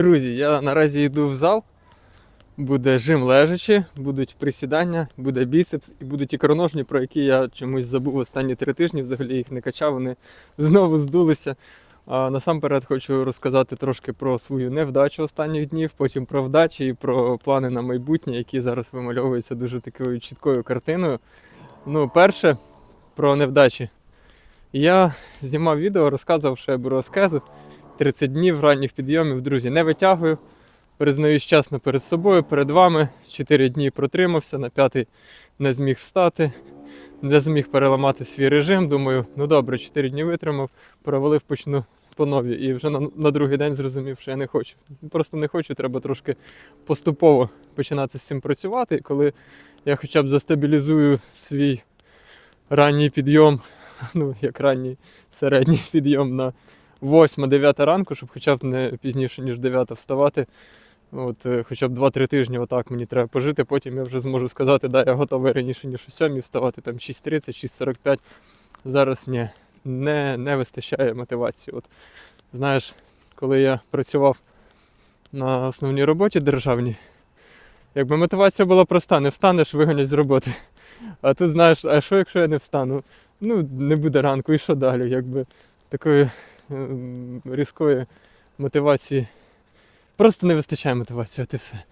Друзі, я наразі йду в зал. Буде жим лежачи, будуть присідання, буде біцепс і будуть ікроножні, про які я чомусь забув останні три тижні. Взагалі їх не качав, вони знову здулися. А насамперед хочу розказати трошки про свою невдачу останніх днів, потім про вдачі і про плани на майбутнє, які зараз вимальовуються дуже такою чіткою картиною. Ну, перше, про невдачі. Я знімав відео, розказував, що я беру аскезу. 30 днів ранніх підйомів, друзі, не витягую. Признаюсь чесно перед собою, перед вами. 4 дні протримався, на п'ятий не зміг встати, не зміг переламати свій режим. Думаю, ну добре, 4 дні витримав, провалив, почну по нові. І вже на, на другий день зрозумів, що я не хочу. Просто не хочу, треба трошки поступово починати з цим працювати. І коли я хоча б застабілізую свій ранній підйом, ну як ранній середній підйом на 8-9 ранку, щоб хоча б не пізніше, ніж 9 вставати. От, е, хоча б 2-3 тижні отак мені треба пожити, потім я вже зможу сказати, да, я готовий раніше, ніж о 7 вставати там 6.30, 6.45. Зараз ні, не, не вистачає мотивації. От, знаєш, коли я працював на основній роботі державній, якби мотивація була проста, не встанеш, вигонять з роботи. А тут знаєш, а що якщо я не встану? Ну, не буде ранку, і що далі? Якби такої різкої мотивації. Просто не вистачає мотивації, от і все.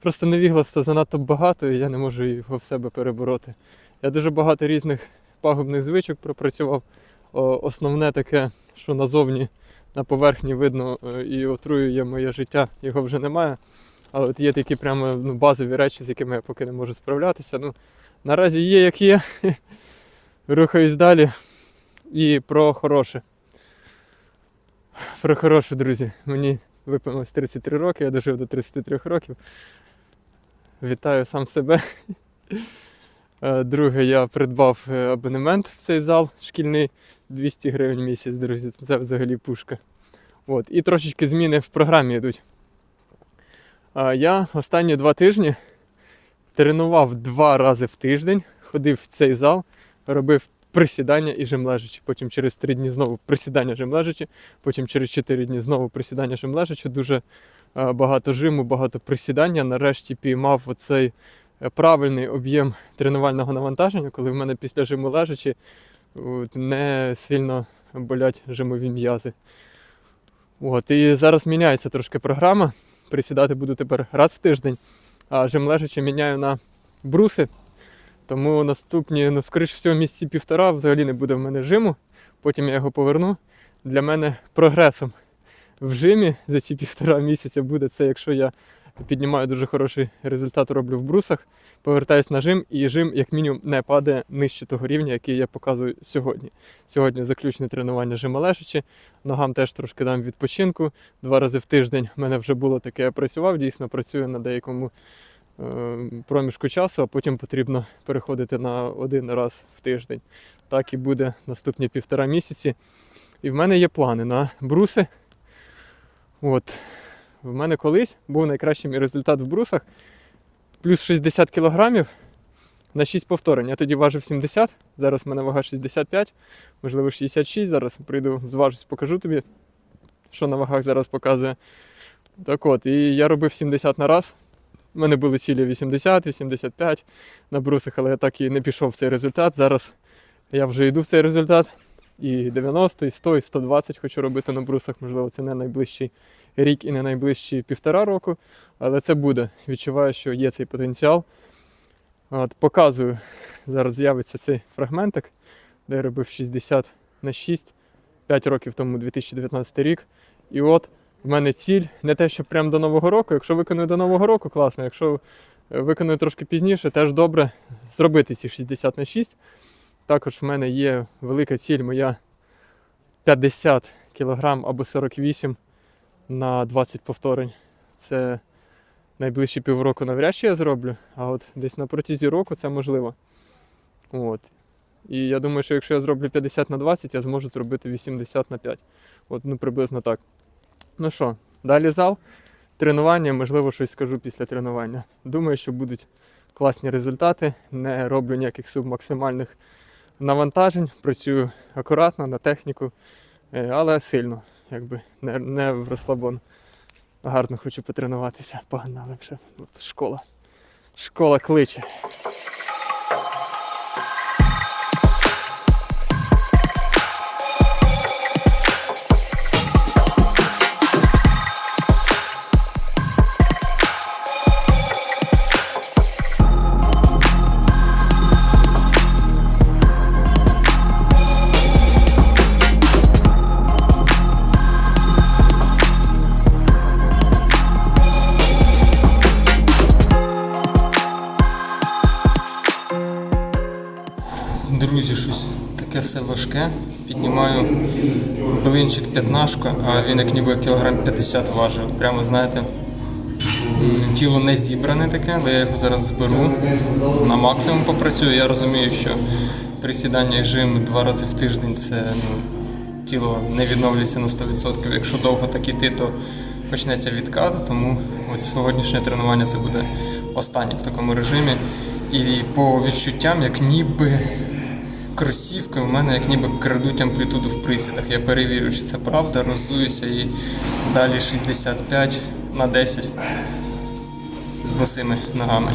Просто невігластва занадто багато, і я не можу його в себе перебороти. Я дуже багато різних пагубних звичок пропрацював. Основне таке, що назовні на поверхні видно е, і отруює моє життя, його вже немає. Але от є такі прямо ну, базові речі, з якими я поки не можу справлятися. Ну, наразі є, як є. Рухаюсь далі. І про хороше. Про хороше, друзі. Мені виповнилось 33 роки, я дожив до 33 років. Вітаю сам себе. Е, Друге, я придбав е, абонемент в цей зал шкільний 200 гривень в місяць, друзі. Це взагалі пушка. От. І трошечки зміни в програмі йдуть. Я останні два тижні тренував два рази в тиждень, ходив в цей зал, робив присідання і жим лежачи. Потім через три дні знову присідання жим лежачи, потім через 4 дні знову присідання жим лежачи. Дуже е, багато жиму, багато присідання. Нарешті піймав оцей е, правильний об'єм тренувального навантаження, коли в мене після жиму лежачи не сильно болять жимові м'язи. От, і зараз міняється трошки програма. Присідати буду тепер раз в тиждень, а жим лежачи міняю на бруси. Тому наступні, ну, скоріш всього, місяці півтора взагалі не буде в мене жиму. Потім я його поверну. Для мене прогресом в жимі за ці півтора місяця буде це, якщо я піднімаю дуже хороший результат, роблю в брусах, повертаюсь на жим, і жим, як мінімум, не падає нижче того рівня, який я показую сьогодні. Сьогодні заключне тренування жима лежачи. Ногам теж трошки дам відпочинку. Два рази в тиждень в мене вже було таке, я працював, дійсно працюю на деякому проміжку часу, а потім потрібно переходити на один раз в тиждень. Так і буде наступні півтора місяці. І в мене є плани на бруси. От. В мене колись був найкращий мій результат в брусах. Плюс 60 кілограмів на 6 повторень. Я тоді важив 70, зараз в мене вага 65, можливо 66. Зараз прийду, зважусь, покажу тобі, що на вагах зараз показує. Так от, і я робив 70 на раз. У мене були цілі 80, 85 на брусах, але я так і не пішов в цей результат. Зараз я вже йду в цей результат. І 90, і 100, і 120 хочу робити на брусах. Можливо, це не найближчий рік і не найближчі півтора року, але це буде. Відчуваю, що є цей потенціал. От, Показую, зараз з'явиться цей фрагментик, де я робив 60 на 6, 5 років тому, 2019 рік. І от в мене ціль не те, що прямо до Нового року. Якщо виконую до Нового року, класно. Якщо е, виконую трошки пізніше, теж добре зробити ці 60 на 6. Також в мене є велика ціль моя 50 кг або 48 на 20 повторень. Це найближчі півроку навряд чи я зроблю, а от десь на протязі року це можливо. От. І я думаю, що якщо я зроблю 50 на 20, я зможу зробити 80 на 5. От, ну приблизно так. Ну що, далі зал. Тренування, можливо, щось скажу після тренування. Думаю, що будуть класні результати. Не роблю ніяких субмаксимальних навантажень, працюю акуратно на техніку, е, але сильно, якби не, не в розслабон. гарно хочу потренуватися. Погнали вже. От школа. Школа кличе. Все важке. Піднімаю блинчик п'ятнашка, а він як ніби кілограм 50 важив. Прямо знаєте, тіло не зібране таке, але я його зараз зберу. На максимум попрацюю. Я розумію, що присідання і жим два рази в тиждень це ну, тіло не відновлюється на 100%. Якщо довго так іти, то почнеться відкат. Тому от сьогоднішнє тренування це буде останнє в такому режимі. І по відчуттям, як ніби кросівки у мене як ніби крадуть амплітуду в присідах. Я перевірю, чи це правда, розуюся і далі 65 на 10 з босими ногами.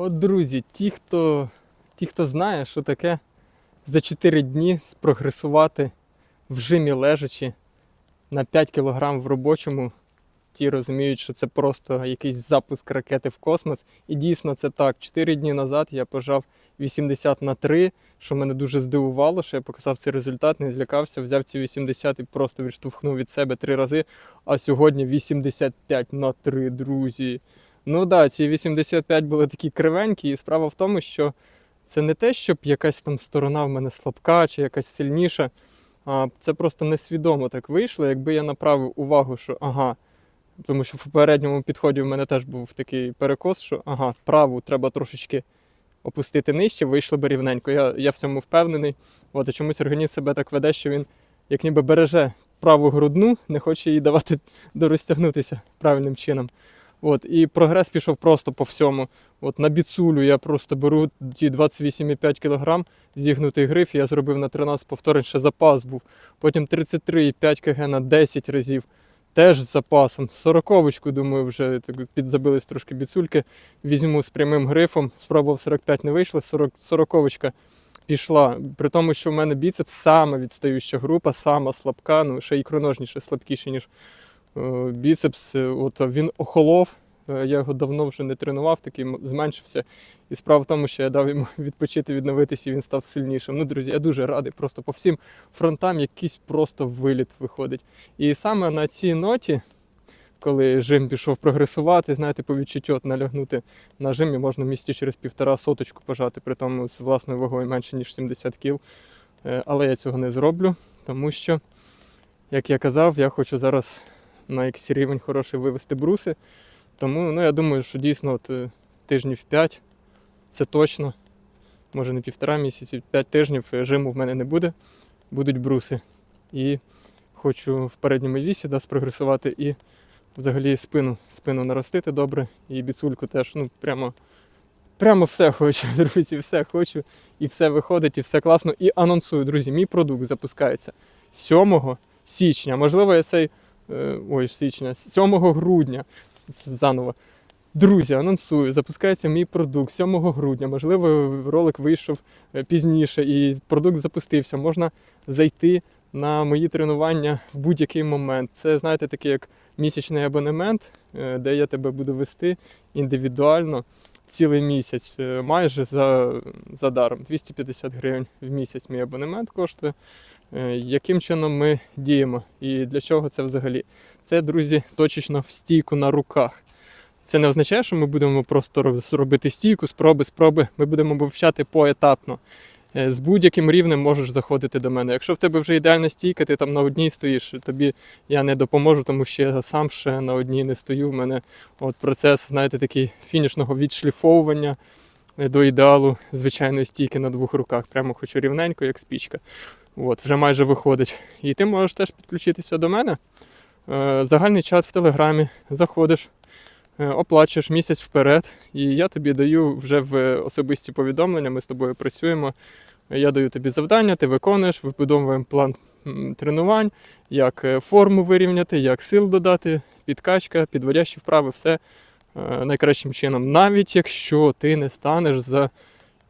От, друзі, ті, хто, ті, хто знає, що таке за 4 дні спрогресувати в жимі лежачи на 5 кг в робочому, ті розуміють, що це просто якийсь запуск ракети в космос. І дійсно це так. 4 дні назад я пожав 80 на 3, що мене дуже здивувало, що я показав цей результат, не злякався, взяв ці 80 і просто відштовхнув від себе 3 рази. А сьогодні 85 на 3, друзі. Ну так, да, ці 85 були такі кривенькі, і справа в тому, що це не те, щоб якась там сторона в мене слабка чи якась сильніша. А це просто несвідомо так вийшло. Якби я направив увагу, що ага, тому що в попередньому підході в мене теж був такий перекос, що ага, праву треба трошечки опустити нижче, вийшло би рівненько. Я, я в цьому впевнений. От, і чомусь організм себе так веде, що він як ніби береже праву грудну, не хоче їй давати дорозтягнутися правильним чином. От, і прогрес пішов просто по всьому. От на біцулю я просто беру ті 28,5 кг, зігнутий гриф, я зробив на 13 повторень, ще запас був. Потім 33,5 кг на 10 разів. Теж з запасом. Сороковочку, думаю, вже так підзабились трошки біцульки. Візьму з прямим грифом. Спробував 45 не вийшло, 40, сороковочка пішла. При тому, що в мене біцепс саме відстаюча група, сама слабка, ну ще ікроножніше слабкіше, ніж біцепс. Е, От він охолов. Е, Я його давно вже не тренував, такий зменшився. І справа в тому, що я дав йому відпочити, відновитися, і він став сильнішим. Ну, друзі, я дуже радий. Просто по всім фронтам якийсь просто виліт виходить. І саме на цій ноті, коли жим пішов прогресувати, знаєте, по відчуттю от налягнути на жимі можна в місті через півтора соточку пожати, при тому з власною вагою менше, ніж 70 кіл. Е, Але я цього не зроблю, тому що, як я казав, я хочу зараз на якийсь рівень хороший вивести бруси. Тому ну, я думаю, що дійсно от, е, тижнів 5 це точно. Може не півтора місяці, 5 тижнів е, жиму в мене не буде, будуть бруси. І хочу в передньому вісі да, спрогресувати і взагалі спину, спину наростити добре, і біцульку теж. Ну, прямо, прямо все хочу, друзі, все хочу. І все виходить, і все класно. І анонсую, друзі, мій продукт запускається 7 січня. Можливо, я цей. Е, Ой, січня, 7 грудня. Заново. Друзі, анонсую, запускається мій продукт 7 грудня. Можливо, ролик вийшов е, пізніше, і продукт запустився. Можна зайти на мої тренування в будь-який момент. Це, знаєте, такий як місячний абонемент, е, де я тебе буду вести індивідуально цілий місяць, майже за, за даром. 250 гривень в місяць мій абонемент коштує. Е, Яким чином ми діємо і для чого це взагалі? Це, друзі, точечно в стійку на руках. Це не означає, що ми будемо просто робити стійку, спроби, спроби. Ми будемо вивчати поетапно. Е, З будь-яким рівнем можеш заходити до мене. Якщо в тебе вже ідеальна стійка, ти там на одній стоїш, тобі я не допоможу, тому що я сам ще на одній не стою. У мене от процес, знаєте, такий фінішного відшліфовування е, до ідеалу звичайної стійки на двох руках. Прямо хочу рівненько, як спічка. От, вже майже виходить. І ти можеш теж підключитися до мене. Е, Загальний чат в Телеграмі, заходиш, е, оплачуєш місяць вперед, і я тобі даю вже в особисті повідомлення. Ми з тобою працюємо. Я даю тобі завдання, ти виконуєш, вибудовуємо план тренувань, як е, форму вирівняти, як сил додати, підкачка, підводящі вправи, все найкращим чином. Навіть якщо ти не станеш за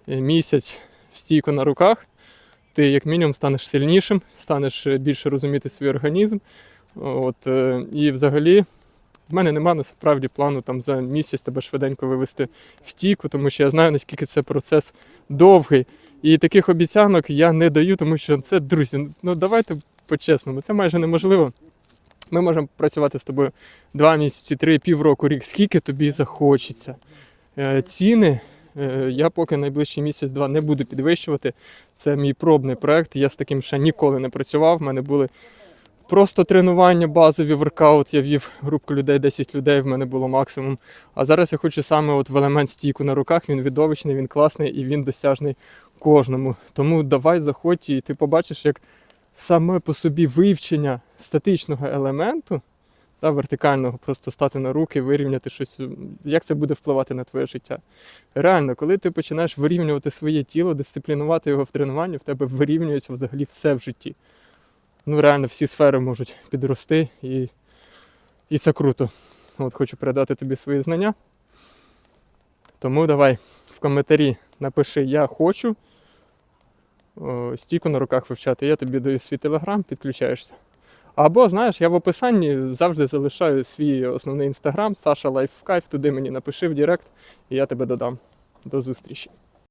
місяць в стійку на руках, ти як мінімум станеш сильнішим, станеш е, більше розуміти свій організм. От, е, і взагалі. В мене нема насправді плану там за місяць тебе швиденько вивести в стійку, тому що я знаю, наскільки це процес довгий. І таких обіцянок я не даю, тому що це, друзі, ну давайте по-чесному, це майже неможливо. Ми можемо працювати з тобою два місяці, три, півроку, рік, скільки тобі захочеться. Е, Ціни я поки найближчий місяць-два не буду підвищувати. Це мій пробний проект. Я з таким ще ніколи не працював. У мене були просто тренування, базові воркаут. Я вів групку людей, 10 людей, в мене було максимум. А зараз я хочу саме от в елемент стійку на руках. Він відовичний, він класний і він досяжний кожному. Тому давай заходь і ти побачиш, як саме по собі вивчення статичного елементу, та, вертикального, просто стати на руки, вирівняти щось, як це буде впливати на твоє життя. Реально, коли ти починаєш вирівнювати своє тіло, дисциплінувати його в тренуванні, в тебе вирівнюється взагалі все в житті. Ну, реально, всі сфери можуть підрости, і, і це круто. От хочу передати тобі свої знання. Тому давай в коментарі напиши Я хочу стійку на руках вивчати. Я тобі даю свій телеграм, підключаєшся. Або, знаєш, я в описанні завжди залишаю свій основний інстаграм, Саша Лайф Кайф, туди мені напиши в Директ, і я тебе додам. До зустрічі.